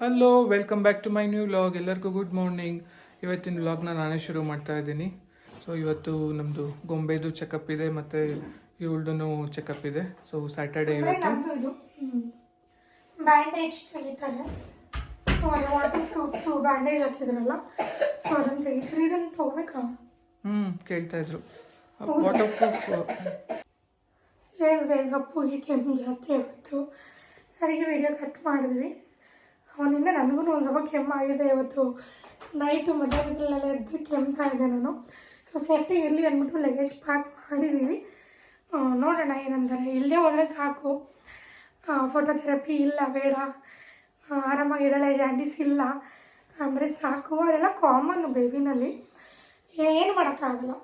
Hello welcome back to my new vlog ಎಲ್ಲರಿಗೂ good morning ಇವತ್ತಿನ ವ್ಲಾಗ್ನ ನಾನೇ ಶುರು ಮಾಡ್ತಾ ಇದ್ದೀನಿ. ಸೊ ಇವತ್ತು ನಮ್ಮದು ಗೊಂಬೆದು ಚೆಕಪ್ ಇದೆ ಮತ್ತು ಇವಳ್ದು ಚೆಕಪ್ ಇದೆ. ಸೊ ಸ್ಯಾಟರ್ಡೇ ಇವತ್ತು. ಬ್ಯಾಂಡೇಜ್ ತೆಗಿತಾರೆ. ಬ್ಯಾಂಡೇಜ್ ಹಾಕಿದ್ರಲ್ಲ ಸೊ ಅದನ್ನು ತೆಗಿತಾರೆ. ಇದನ್ನು ತಗೋಬೇಕಾ? ಹ್ಞೂ ಕೇಳ್ತಾ ಇದ್ರು. ವಾಟರ್ ಪ್ರೂಫ್ ಎಸ್ ಗೈಸ್ ಅಪ್ಪುಗೆ ಕೆಮ್ಮು ಜಾಸ್ತಿ ಆಗಿತ್ತು ಅದಕ್ಕೆ ವಿಡಿಯೋ ಕಟ್ ಮಾಡಿದ್ವಿ. ಅವನಿಂದ ನನಗೂ ಒಂದು ಸ್ವಲ್ಪ ಕೆಮ್ಮಾಗಿದೆ ಇವತ್ತು. ನೈಟು ಮಧ್ಯಾಹ್ನದಲ್ಲೆಲ್ಲ ಎದ್ದು ಕೆಮ್ತಾ ಇದೆ ನಾನು. ಸೊ ಸೇಫ್ಟಿ ಇರಲಿ ಅಂದ್ಬಿಟ್ಟು ಲಗೇಜ್ ಪ್ಯಾಕ್ ಮಾಡಿದ್ದೀವಿ ನೋಡೋಣ ಏನಂತಾರೆ. ಇಲ್ಲದೆ ಹೋದರೆ ಸಾಕು. ಫೋಟೋಥೆರಪಿ ಇಲ್ಲ ಬೇಡ. ಆರಾಮಾಗಿದ್ದಾಳೆ ಜಾಂಡೀಸ್ ಇಲ್ಲ. ಅಂದರೆ ಸಾಕು. ಅದೆಲ್ಲ ಕಾಮನ್ ಬೇಬಿನಲ್ಲಿ ಏನು ಮಾಡೋಕ್ಕಾಗಲ್ಲ.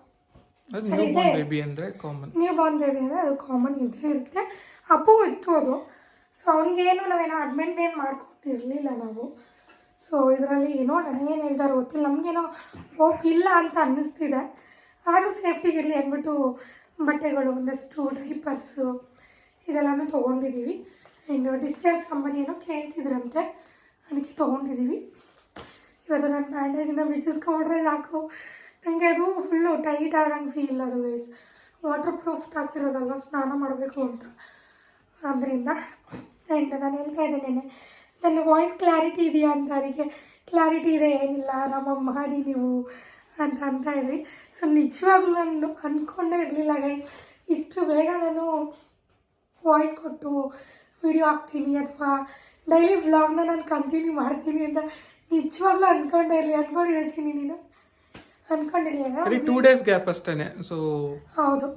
ಅದು ನ್ಯೂ ಬಾರ್ನ್ ಬೇಬಿ ಅಂದರೆ ಕಾಮನ್ ನ್ಯೂ ಬಾರ್ನ್ ಬೇಬಿ ಅಂದರೆ ಅದು ಕಾಮನ್ ಇದ್ದೇ ಇರುತ್ತೆ. ಅಪ್ಪು ಇತ್ತು ಅದು. ಸೊ ಅವ್ನಿಗೇನು ನಾವೇನೋ ಅಡ್ಮೆಂಟ್ ಏನು ಮಾಡ್ಕೊಂಡಿರಲಿಲ್ಲ ನಾವು. ಸೊ ಇದರಲ್ಲಿ ಏನೋ ಏನು ಹೇಳ್ತಾರೆ ಗೊತ್ತಿಲ್ಲ. ನಮಗೇನೋ ಹೋಪ್ ಇಲ್ಲ ಅಂತ ಅನ್ನಿಸ್ತಿದೆ. ಆದರೂ ಸೇಫ್ಟಿಗೆ ಇರಲಿ ಅಂದ್ಬಿಟ್ಟು ಬಟ್ಟೆಗಳು, ಒಂದಷ್ಟು ಡೈಪರ್ಸು ಇದೆಲ್ಲನೂ ತೊಗೊಂಡಿದ್ದೀವಿ ಇನ್ನು ಡಿಸ್ಚಾರ್ಜ್ ಸಂಬರಿ ಏನೋ ಕೇಳ್ತಿದ್ರಂತೆ. ಅದಕ್ಕೆ ತೊಗೊಂಡಿದ್ದೀವಿ ಇವತ್ತು ನಾನು ಬ್ಯಾಂಡೇಜನ್ನ ಬಿಚ್ಚಿಸ್ಕೊಂಡ್ರೆ ಸಾಕು. ನನಗೆ ಅದು ಫುಲ್ಲು ಟೈಟ್ ಆದಂಗೆ ಫೀಲ್ ಅದು ವೈಸ್ ವಾಟರ್ ಪ್ರೂಫ್ ಹಾಕಿರೋದಲ್ವ ಸ್ನಾನ ಮಾಡಬೇಕು ಅಂತ. ಆದ್ದರಿಂದ ಆ್ಯಂಡ್ ನಾನು ಹೇಳ್ತಾ ಇದ್ದೇನೆ. ನನ್ನ ವಾಯ್ಸ್ ಕ್ಲಾರಿಟಿ ಇದೆಯಾ ಅಂತ ಅದಕ್ಕೆ ಕ್ಲಾರಿಟಿ ಇದೆ ಏನಿಲ್ಲ ಆರಾಮಾಗಿ ಮಾಡಿ ನೀವು ಅಂತ ಅಂತ ಇದ್ರಿ. ಸೊ ನಿಜವಾಗ್ಲೂ ನಾನು ಅಂದ್ಕೊಂಡೇ ಇರಲಿಲ್ಲ ಗೈಸ್ ಇಷ್ಟು ಬೇಗ ನಾನು ವಾಯ್ಸ್ ಕೊಟ್ಟು ವಿಡಿಯೋ ಹಾಕ್ತೀನಿ ಅಥವಾ ಡೈಲಿ ವ್ಲಾಗ್ನ ನಾನು ಕಂಟಿನ್ಯೂ ಮಾಡ್ತೀನಿ ಅಂತ ನಿಜವಾಗ್ಲೂ ಅಂದ್ಕೊಂಡೇ ಇರಲಿ. ಅಂದ್ಕೊಂಡಿದ್ದೆ ಚಿನಿ ನೀನು? ಅಂದ್ಕೊಂಡಿರ್ಲಿಲ್ಲ ಟೂ ಡೇಸ್ ಗ್ಯಾಪ್ ಅಷ್ಟೇ ಸೊ ಹೌದು.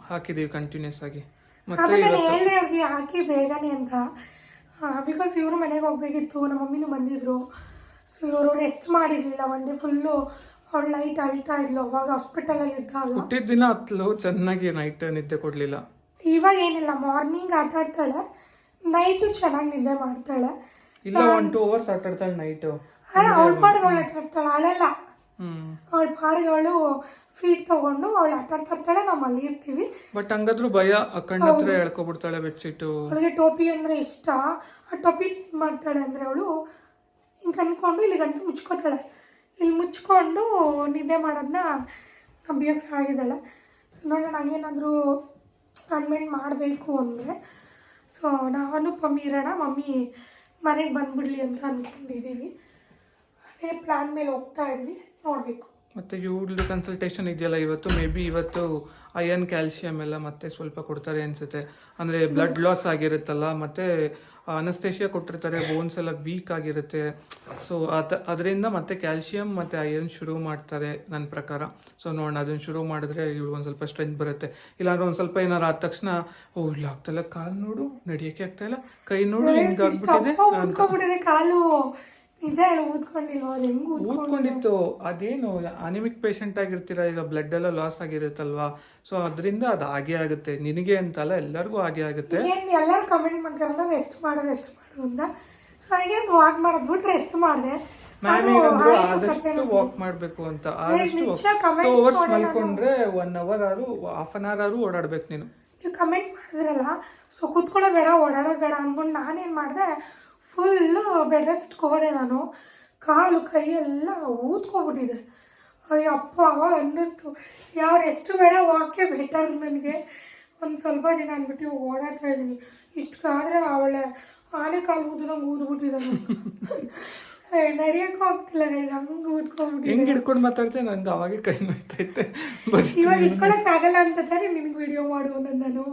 ಹಾಕಿದ್ದೀವಿ ಕಂಟಿನ್ಯೂಸ್ ಆಗಿ. ನಾನು ಹೇಳಿದೆ ಅವ್ರಿಗೆ ಹಾಕಿ ಬೇಗನೆ ಅಂತ. ಬಿಕಾಸ್ ಇವರು ಮನೆಗೆ ಹೋಗ್ಬೇಕಿತ್ತು ನಮ್ಮ ಮಮ್ಮಿನೂ ಬಂದಿದ್ರು. ಸೊ ಇವರು ರೆಸ್ಟ್ ಮಾಡಿರಲಿಲ್ಲ ಒಂದೇ ಫುಲ್ಲು ಅವಳು ನೈಟ್ ಅಳ್ತಾ ಇದ್ಲು ಅವಾಗ ಹಾಸ್ಪಿಟಲಲ್ಲಿ ಇದ್ದಾಗ. ಹುಟ್ಟಿದ ದಿನ ಹತ್ಲು ಚೆನ್ನಾಗಿ ನೈಟ್ ನಿದ್ದೆ ಕೊಡ್ಲಿಲ್ಲ. ಇವಾಗ ಏನಿಲ್ಲ ಮಾರ್ನಿಂಗ್ ಆಟ ಆಡ್ತಾಳೆ ನೈಟು ಚೆನ್ನಾಗಿ ನಿದ್ದೆ ಮಾಡ್ತಾಳೆ. ಇಲ್ಲ ಒನ್ ಟೂ ಅವರ್ಸ್ ಆಟಾಡ್ತಾಳೆ ನೈಟು ಅವಳ ಪಾಡಿಗೆ ಅವಳು ಆಟ ಆಡ್ತಾಳೆ ಅಳೆಲ್ಲ. ಅವಳ ಪಾಡಿಗೆ ಅವಳು ಫೀಟ್ ತಗೊಂಡು ಅವಳು ಆಟ ಆಡ್ತಾ ಇರ್ತಾಳೆ ನಾವು ಅಲ್ಲಿ ಇರ್ತೀವಿ. ಬಟ್ ಹಂಗಾದ್ರೂ ಭಯ ಅಕ್ಕಂಡ ಹತ್ರ ಎಳ್ಕೊಬಿಡ್ತಾಳೆ ಬೆಡ್ಶೀಟು. ಅವಳಿಗೆ ಟೋಪಿ ಅಂದರೆ ಇಷ್ಟ. ಆ ಟೋಪಿ ಏನು ಮಾಡ್ತಾಳೆ ಅಂದರೆ ಅವಳು ಹಿಂಗೆ ಅಂದ್ಕೊಂಡು ಇಲ್ಲಿ ಗಂಟು ಮುಚ್ಕೋತಾಳೆ. ಇಲ್ಲಿ ಮುಚ್ಕೊಂಡು ನಿದ್ದೆ ಮಾಡೋದನ್ನ ಅಭ್ಯಾಸ ಆಗಿದ್ದಾಳೆ. ಸೊ ನೋಡೋಣ ಹಂಗೇನಾದರೂ ಅನ್ಮೆಂಟ್ ಮಾಡಬೇಕು ಅಂದರೆ. ಸೊ ನಾನು ಪಮ್ಮಿ ಇರೋಣ ಮಮ್ಮಿ ಮನೆಗೆ ಬಂದ್ಬಿಡ್ಲಿ ಅಂತ ಅಂದ್ಕೊಂಡಿದ್ದೀವಿ ಅದೇ ಪ್ಲ್ಯಾನ್ ಮೇಲೆ ಹೋಗ್ತಾ ಇದ್ವಿ. ನೋಡಬೇಕು. ಮತ್ತೆ ಇವ್ರದ್ದು ಕನ್ಸಲ್ಟೇಷನ್ ಇದೆಯಲ್ಲ ಇವತ್ತು? ಮೇ ಬಿ ಇವತ್ತು ಅಯನ್ ಕ್ಯಾಲ್ಸಿಯಂ ಎಲ್ಲ ಮತ್ತೆ ಸ್ವಲ್ಪ ಕೊಡ್ತಾರೆ ಅನ್ಸುತ್ತೆ. ಅಂದ್ರೆ ಬ್ಲಡ್ ಲಾಸ್ ಆಗಿರುತ್ತಲ್ಲ ಮತ್ತೆ ಅನಸ್ತೇಷಿಯಾ ಕೊಟ್ಟಿರ್ತಾರೆ ಬೋನ್ಸ್ ಎಲ್ಲ ವೀಕ್ ಆಗಿರುತ್ತೆ. ಸೊ ಅದ ಅದರಿಂದ ಮತ್ತೆ ಕ್ಯಾಲ್ಸಿಯಂ ಮತ್ತೆ ಅಯನ್ ಶುರು ಮಾಡ್ತಾರೆ ನನ್ನ ಪ್ರಕಾರ. ಸೊ ನೋಡೋಣ ಅದನ್ನ ಶುರು ಮಾಡಿದ್ರೆ ಇವಳು ಒಂದು ಸ್ವಲ್ಪ ಸ್ಟ್ರೆಂತ್ ಬರುತ್ತೆ. ಇಲ್ಲಾಂದ್ರೆ ಒಂದು ಸ್ವಲ್ಪ ಏನಾರು ಆದ ತಕ್ಷಣ ಓ ಇಲ್ಲ ಆಗ್ತಾಯಿಲ್ಲ ಕಾಲು ನೋಡು ನಡಿಯೋಕೆ ಆಗ್ತಾ ಇಲ್ಲ ಕೈ ನೋಡು ಹಿಂಗಾಗ್ಬಿಟ್ಟಿದೆ ಕಾಲು. ನಿಜ ಹೇಳು ಊದ್ಕೊಂಡಿಲ್ವಾ? ಅದು ಹೆಂಗೆ ಊದ್ಕೊಂಡು ಊದ್ಕೊಂಡಿತ್ತು. ಅದೇನು ಅನಿಮಿಕ್ ಪೇಷಂಟ್ ಆಗಿರ್ತೀರಾ? ಈಗ ಬ್ಲಡ್ ಎಲ್ಲ ಲಾಸ್ ಆಗಿರುತ್ತಲ್ವಾ? ಸೊ ಅದರಿಂದ ಅದು ಹಾಗೆ ಆಗುತ್ತೆ. ನಿನಗೆ ಅಂತಲ್ಲ ಎಲ್ಲರಿಗೂ ಹಾಗೆ ಆಗುತ್ತೆ. ಏನು ಎಲ್ಲರೂ ಕಮೆಂಟ್ ಮಾಡ್ತಾರಲ್ಲ ರೆಸ್ಟ್ ಮಾಡು ರೆಸ್ಟ್ ಮಾಡು ಅಂತ. ಸೊ ಹಾಗೆ ವಾಕ್ ಮಾಡಿದ್ಬಿಟ್ಟು ರೆಸ್ಟ್ ಮಾಡಿದೆ. ಆದಷ್ಟು ವಾಕ್ ಮಾಡಬೇಕು ಅಂತ. ಆದಷ್ಟು ಟೂ ಅವರ್ಸ್ ಮಲ್ಕೊಂಡ್ರೆ ಒನ್ ಅವರ್ ಆರು ಹಾಫ್ ಅನ್ ಅವರ್ ಆರು ಓಡಾಡ್ಬೇಕು ನೀನು. ನೀವು ಕಮೆಂಟ್ ಮಾಡಿದ್ರಲ್ಲ ಸೊ ಕೂತ್ಕೊಳ್ಳೋದು ಬೇಡ ಓಡಾಡೋದು ಬೇಡ ಅಂದ್ಕೊಂಡು ನಾನೇನು ಮಾಡಿದೆ? ಫುಲ್ಲು ಬೆಡ್ ರೆಸ್ಟ್ಗೆ ಹೋದೆ ನಾನು. ಕಾಲು ಕೈ ಎಲ್ಲ ಊದ್ಕೊಬಿಟ್ಟಿದೆ. ಅಯ್ಯಪ್ಪ ಅನ್ನಿಸ್ತು. ಯಾರು ಎಷ್ಟು ಬೇಡ ವಾಕ್ಯ ಬೆಟರ್ ನನಗೆ. ಒಂದು ಸ್ವಲ್ಪ ದಿನ ಅಂದ್ಬಿಟ್ಟು ಇವಾಗ ಓಡಾಡ್ತಾ ಇದ್ದೀನಿ. ಇಷ್ಟಕ್ಕಾದರೆ ಅವಳೆ ಆನೆ ಕಾಲು ಊದಿದಂಗೆ ಊದ್ಬಿಟ್ಟಿದ್ದಾನೆ ನಡಿಯಕ್ಕೂ ಆಗ್ತಿಲ್ಲ ಗೈಸ್ ಹಂಗೆ ಊದ್ಕೊಂಡ್ಬಿಟ್ಟು ಹೆಂಗೆ ಹಿಡ್ಕೊಂಡು ಮಾತಾಡ್ತೆ ನಂದು ಅವಾಗೆ ಕೈ ನೋಯ್ತೈತೆ. ಇವಾಗ ಇಟ್ಕೊಳಕ್ಕೆ ಆಗಲ್ಲ ಅಂತ ತಾನೇ ನಿನಗೆ ವಿಡಿಯೋ ಮಾಡು ನಂದನು ನಾನು.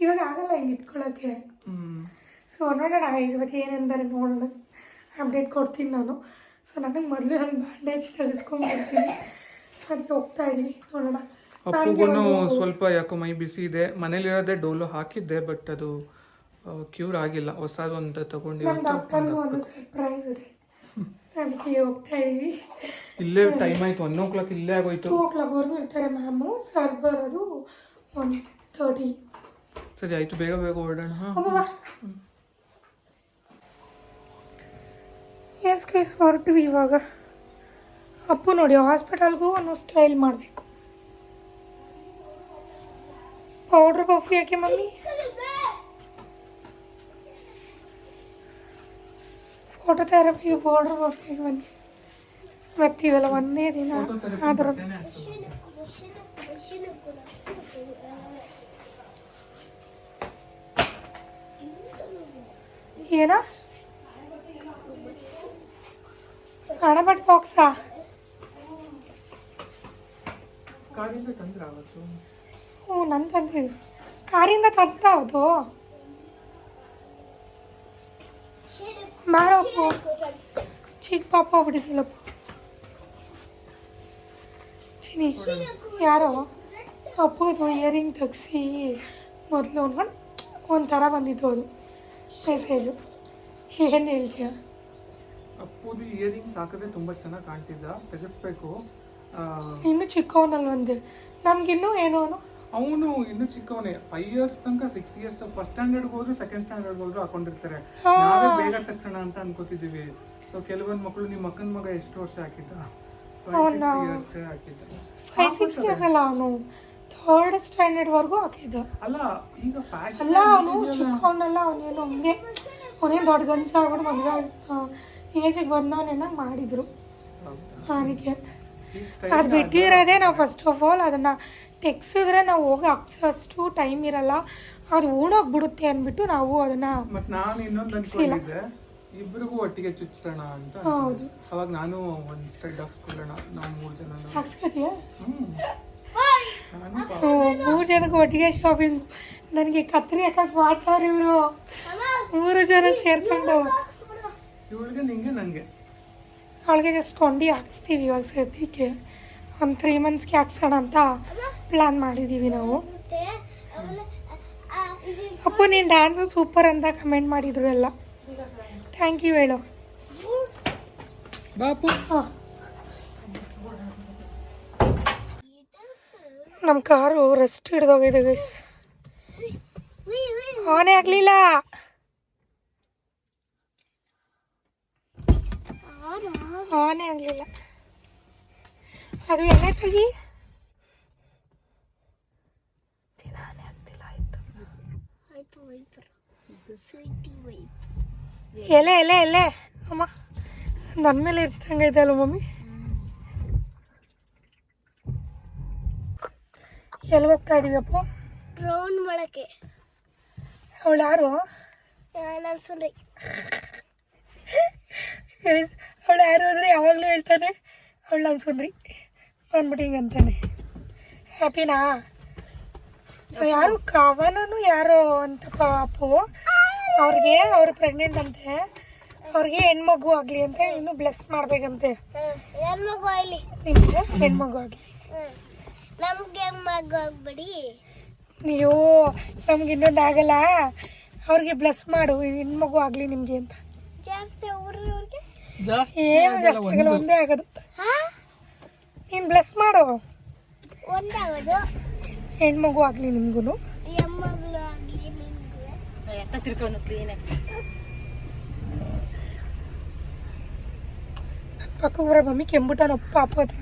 ಇವಾಗ ಆಗಲ್ಲ ಹಿಂಗೆ ಇಟ್ಕೊಳಕ್ಕೆ. ಸೊ ನೋಡೋಣ ಐಸ್ ಇವತ್ತು ಏನೆಂದರೆ ನೋಡೋಣ. ಅಪ್ಡೇಟ್ ಕೊಡ್ತೀನಿ ನಾನು. ಸೊ ನನಗೆ ಮೊದಲು ನಾನು ಬ್ಯಾಂಡೇಜ್ ತೆಗೆಸ್ಕೊಂಡ್ಬಿಡ್ತೀನಿ. ಅದಕ್ಕೆ ಹೋಗ್ತಾ ಇದ್ದೀನಿ ನೋಡೋಣ. ಅಪ್ಪುಗೂ ಸ್ವಲ್ಪ ಯಾಕೋ ಮೈ ಬಿಸಿ ಇದೆ. ಮನೇಲಿರೋದೇ ಡೋಲು ಹಾಕಿದ್ದೆ ಬಟ್ ಅದು ಕ್ಯೂರ್ ಆಗಿಲ್ಲ. ಹೊಸದು ಅಂತ ತಗೊಂಡು ಒಂದು ಸರ್ಪ್ರೈಸ್ ಇದೆ. ಅದಕ್ಕೆ ಹೋಗ್ತಾ ಇದೀವಿ ಇಲ್ಲೇ ಟೈಮ್ ಆಯ್ತು. ಒನ್ ಓ ಕ್ಲಾಕ್ ಇಲ್ಲೇ ಆಗೋಯ್ತು. ಟೂ ಓ ಕ್ಲಾಕ್ವರೆಗೂ ಇರ್ತಾರೆ ಮ್ಯಾಮು. ಸರ್ ಬರೋದು ಒನ್ ತರ್ಟಿ ಸರಿ ಆಯ್ತು. ಬೇಗ ಬೇಗ ಹೊರಡೋಣ ಹಾ ಅಬ್ಬಾ ಎಸ್ ಕೈಸ್ ಹೊರಟ್ವಿ ಇವಾಗ ಅಪ್ಪು ನೋಡಿ ಹಾಸ್ಪಿಟಲ್ಗೂ ಅನ್ನೋ ಸ್ಟೈಲ್ ಮಾಡಬೇಕು ಪೌಡ್ರ್ ಕಾಫಿ ಯಾಕೆ ಮಮ್ಮಿ ಫೋಟೋ ಥೆರಪಿಗೆ ಬಾರ್ಡ್ರ್ ಬರ್ಬೇಕು ಬನ್ನಿ ಬರ್ತೀವಲ್ಲ ಒಂದೇ ದಿನ ಆದರೂ ಏನ ಹಣಬಟ್ ಬಾಕ್ಸಾ ಕಾರಿಂದ ತಂದ್ರೆ ಅವತ್ತು? ಹ್ಞೂ ನನ್ನ ತಂದಿದ್ದು. ಕಾರಿಂದ ತಂದ್ರ ಹೌದು ಮಾಡಪ್ಪ ಚಿಕ್ಕ ಪಾಪ ಹೋಗ್ಬಿಟ್ಟಿದ್ದಿಲ್ಲಪ್ಪ ಚಿನಿ ಯಾರೋ? ಅಪ್ಪದು ಇಯರಿಂಗ್ ತೆಗ್ಸಿ ಮೊದಲು ಒಂದು ಒಂಥರ ಬಂದಿತ್ತು ಅದು. ಮೆಸೇಜು ಏನು ಹೇಳ್ತೀಯ? ಅಪ್ಪುದು ಇಯರಿಂಗ್ಸ್ ಹಾಕಿದ್ರೆ ತುಂಬಾ ಚೆನ್ನಾಗಿ ಕಾಣ್ತಿದ್ದ? ತೆಗಿಸ್ಬೇಕು. ಚಿಕ್ಕವನಲ್ಲ ಚಿಕ್ಕವನಲ್ವಂದೆ ನಮ್ಗಿನ್ನೂ ಏನೋ ಅವನು? ಅವನು ಇನ್ನು ಚಿಕ್ಕವನೇ. ಫೈವ್ ಇಯರ್ಸ್ ತನಕ ಸಿಕ್ಸ್ ಇಯರ್ಸ್ ಫಸ್ಟ್ ಸ್ಟ್ಯಾಂಡರ್ಡ್ ಹೋದ್ರು ಸೆಕೆಂಡ್ ಸ್ಟ್ಯಾಂಡರ್ಡ್ ಹೋದ್ರು ಹಾಕೊಂಡಿರ್ತಾರೆ. ನಾವೇ ಬೇಗ ತಕ್ಷಣ ಅಂತ ಅನ್ಕೋತಿದೀವಿ ಸೊ ಕೆಲವೊಂದು ಮಕ್ಕಳು ನಿಮ್ಮ ಅಕ್ಕನ ಮಗ ಎಷ್ಟು ವರ್ಷ ಹಾಕಿದ್ದ? ಇಯರ್ಸ್ ಹಾಕಿದ್ರು ಫೈವ್ ಸಿಕ್ಸ್ ಇಯರ್ಸ್ ಅಲ್ಲ ಅವನು. ಥರ್ಡ್ ಸ್ಟ್ಯಾಂಡರ್ಡ್ವರೆಗೂ ಹಾಕಿದ್ದ. ಅಲ್ಲ ಈಗ ಫ್ಯಾಷನ್ ಅಲ್ಲ ಅವನು ಚಿಕ್ಕವನಲ್ಲ ಅವನೇನು ಹಂಗೆ ಅವನೇನು ದೊಡ್ಡ ಗಂಡಸ ಆಗ್ಬಿಟ್ಟು ಮದುವೆ ಏಜಿಗೆ ಬಂದವನ್ನೆಲ್ಲ ಮಾಡಿದರು. ಅದಕ್ಕೆ ಅದು ಬಿಟ್ಟಿರೋದೇ ನಾವು ಫಸ್ಟ್ ಆಫ್ ಆಲ್ ಅದನ್ನು ತೆಗ್ಸಿದ್ರೆ ನಾವು ಹೋಗಿ ಹಾಕ್ಸೋಷ್ಟು ಟೈಮ್ ಇರಲ್ಲ. ಅದು ಓಡೋಗ್ಬಿಡುತ್ತೆ ಅಂದ್ಬಿಟ್ಟು ನಾವು ಅದನ್ನು ನಾನು ಇನ್ನೊಂದು ಇಬ್ರಿಗೂ ಒಟ್ಟಿಗೆ ಚುಚ್ಸೋಣ ಅಂತ ಹೌದು. ಅವಾಗ ನಾನು ಒಂದ್ ಸೈಡ್ ಹಾಕ್ಸ್ಕೊಳ್ಳೋಣ ನಾವು ಮೂರು ಜನ ಹಾಕ್ಸ್ಕೊತೀಯ? ಮೂರು ಜನಕ್ಕೆ ಒಟ್ಟಿಗೆ ಶಾಪಿಂಗ್ ನನಗೆ ಕತ್ರಿ ಹಾಕಕ್ಕೆ ಮಾಡ್ತಾರೆ ಇವರು. ಮೂರು ಜನ ಸೇರ್ಕೊಂಡು. ಇವಳಿಗೆ ನಿಂಗೆ ನನಗೆ ಅವಳಿಗೆ ಜಸ್ಟ್ ಕೊಂಡಿ ಹಾಕಿಸ್ತೀವಿ ಇವಾಗ ಸದ್ಯಕ್ಕೆ. ಒಂದು ತ್ರೀ ಮಂತ್ಸ್ಗೆ ಹಾಕ್ಸೋಣ ಅಂತ ಪ್ಲ್ಯಾನ್ ಮಾಡಿದ್ದೀವಿ ನಾವು. ಅಪ್ಪು ನೀನು ಡ್ಯಾನ್ಸು ಸೂಪರ್ ಅಂತ ಕಮೆಂಟ್ ಮಾಡಿದ್ರು ಎಲ್ಲ. ಥ್ಯಾಂಕ್ ಯು ಹೇಳು. ಬಾಪು. ಹಾಂ. ನಮ್ಮ ಕಾರು ರೆಸ್ಟ್ ಹಿಡ್ದೋಗಿದೆ ಗೈಸ್ ಆನೇ ಆಗಲಿಲ್ಲ. ಆನೇ ಆಗಲಿಲ್ಲ. ಅದು ಎಲ್ಲ ತೆಗಿ? ದಿನಾನೇ ಆಗ್ತಿಲ್ಲ ವೈಪ್ ಎಲೆ ಎಲೆ ಎಲೆ. ಅಮ್ಮ ನನ್ನ ಮೇಲೆ ಇರ್ತಿದಂಗೆ ಅಲ್ಲ ಮಮ್ಮಿ? ಎಲ್ಲಿ ಹೋಗ್ತಾ ಇದೀವಿ ಅಪ್ಪ? ಡ್ರೋನ್ ಮಾಡಕ್ಕೆ ಅವಳು ಯಾರು? ನಾನು ಸುಂದ್ರಿ ಅವಳು ಯಾರು ಅಂದರೆ ಯಾವಾಗಲೂ ಹೇಳ್ತಾನೆ ಅವಳು ನಾನು ಸುಂದ್ರಿ. ಅಂದ್ಬಿಟ್ಟು ಹಿಂಗೆ ಅಂತಾನೆ. ಹ್ಯಾಪಿನಾ ಯಾರು ಕವನನು ಯಾರು ಅಂತ ಪಾಪು ಅವ್ರಿಗೆ ಅವ್ರು ಪ್ರೆಗ್ನೆಂಟ್ ಅಂತೆ. ಅವ್ರಿಗೆ ಹೆಣ್ಮಗು ಆಗಲಿ ಅಂತ ಇನ್ನು ಬ್ಲೆಸ್ ಮಾಡ್ಬೇಕಂತೆ. ಹೆಣ್ಮಗು ಆಗಲಿ. ನಿಮಗೆ ಹೆಣ್ಮಗು ಆಗಲಿ. ನಮ್ಗೆ ಮಗು ಆಗ್ಬಿಡಿ. ನೀವು ನಮ್ಗೆ ಇನ್ನೊಂದು ಆಗಲ್ಲ. ಅವ್ರಿಗೆ ಬ್ಲೆಸ್ ಮಾಡು ಹೆಣ್ಮಗು ಆಗಲಿ ನಿಮಗೆ ಅಂತ. ಜಾಸ್ತಿ ಏನು ಜಾಸ್ತಿ ಆಗಲ್ಲ ಒಂದೇ ಆಗೋದು ಹಾ? ನೀನು ಬ್ಲೆಸ್ ಮಾಡು. ಒಂದಾಗೋದು ಹೆಣ್ಮಗು ಆಗಲಿ ನಿಮಗೂ ಎಮ್ಮಗಳು ಆಗ್ಲಿ ನಿಮ್ಗೆ? ಪಕ್ಕ ಬರ ಮಮ್ಮಿ ಕೆಂಬುಟನ ಅಪ್ಪ ಹತ್ರ.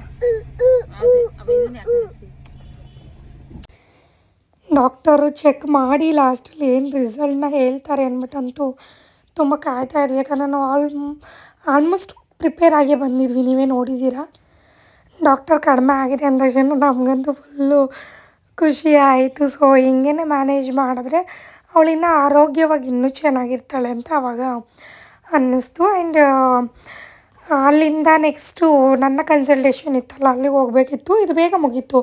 ಡಾಕ್ಟರು ಚೆಕ್ ಮಾಡಿ ಲಾಸ್ಟಲ್ಲಿ ಏನು ರಿಸಲ್ಟ್ನ ಹೇಳ್ತಾರೆ ಅಂದ್ಬಿಟ್ಟಂತೂ ತುಂಬ ಕಾಯ್ತಾ ಇದ್ವಿ ಯಾಕಂದ್ರೆ ನಾವು ಆಲ್ ಆಲ್ಮೋಸ್ಟ್ ಪ್ರಿಪೇರ್ ಆಗೇ ಬಂದಿದ್ವಿ. ನೀವೇ ನೋಡಿದ್ದೀರಾ? ಡಾಕ್ಟರ್ ಕಡಿಮೆ ಆಗಿದೆ ಅಂದ ತಕ್ಷಣ ನಮಗಂತೂ ಫುಲ್ಲು ಖುಷಿ ಆಯಿತು. ಸೊ ಹಿಂಗೇ ಮ್ಯಾನೇಜ್ ಮಾಡಿದ್ರೆ ಅವಳಿನ್ನ ಆರೋಗ್ಯವಾಗಿ ಇನ್ನೂ ಚೆನ್ನಾಗಿರ್ತಾಳೆ ಅಂತ ಅವಾಗ ಅನ್ನಿಸ್ತು. ಆ್ಯಂಡ್ ಅಲ್ಲಿಂದ ನೆಕ್ಸ್ಟು ನನ್ನ ಕನ್ಸಲ್ಟೇಷನ್ ಇತ್ತಲ್ಲ, ಅಲ್ಲಿಗೆ ಹೋಗಬೇಕಿತ್ತು. ಇದು ಬೇಗ ಮುಗೀತು.